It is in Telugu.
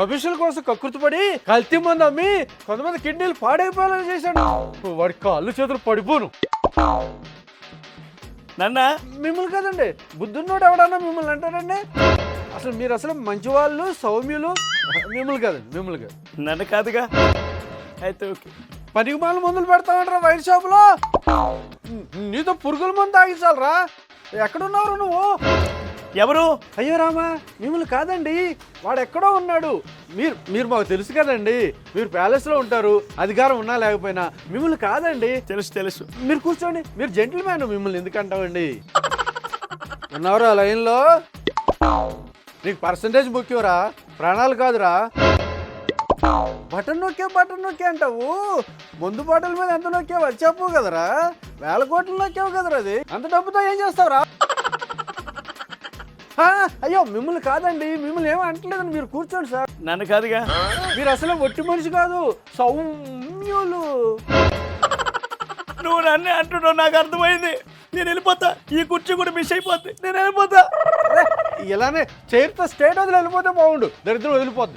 కమిషన్ కోసం కక్కుర్తిపడి కల్తీ మంది అమ్మి కొంతమంది కిడ్నీలు పాడైపోవాలని చేశాడు. వాడి కాళ్ళు చేతులు పడిపోను. నాన్న. మిమ్మల్ని కదండి బుద్ధున్నోడు ఎవడన్నా మిమ్మల్ని అంటారండి అసలు మీరు అసలు మంచివాళ్ళు సౌమ్యులు? మిమ్మల్ని కదండి మిమ్మల్ని కాదు. నన్ను కాదుగా. అయితే ఓకే. పనికి మాల మందులు పెడతామంటారా వైన్ షాపులో? నీతో పురుగుల మందు తాగించాలరా. ఎక్కడున్నావు నువ్వు? ఎవరు? అయ్యో రామా మిమ్మల్ని కాదండి వాడు ఎక్కడో ఉన్నాడు. మీరు మీరు మాకు తెలుసు కదండి మీరు ప్యాలెస్లో ఉంటారు అధికారం ఉన్నా లేకపోయినా మిమ్మల్ని కాదండి. తెలుసు తెలుసు. మీరు కూర్చోండి మీరు జెంటిల్ మ్యాన్ మిమ్మల్ని ఎందుకు అంటామండి ఉన్నారా లైన్లో? నీకు పర్సంటేజ్ ముఖ్యంరా ప్రాణాలు కాదురా. బటన్ నొక్కే బటన్ నొక్కే అంటావు. ముందు బాటల మీద ఎంత నొక్కావు అది చెప్పు కదరా. వేల కోట్లు నొక్కావు కదరా అది. అంత డబ్బుతో ఏం చేస్తావురా? ఆ, అయ్యో మిమ్మల్ని కాదండి మిమ్మల్ని ఏమీ అంటలేదండి మీరు కూర్చోండి సార్. నన్ను కాదుగా? మీరు అసలు ఒట్టి మనిషి కాదు సౌమ్యులు. నువ్వు నన్నే అంటున్నావు నాకు అర్థమైంది. నేను వెళ్ళిపోతా ఈ కుర్చీ కూడా మిస్ అయిపోద్ది. నేను వెళ్ళిపోతా. అరే, ఇలానే చైర్తో స్టేట్ వదిలి వెళ్ళిపోతే బాగుండు దరిద్రం వదిలిపోద్ది.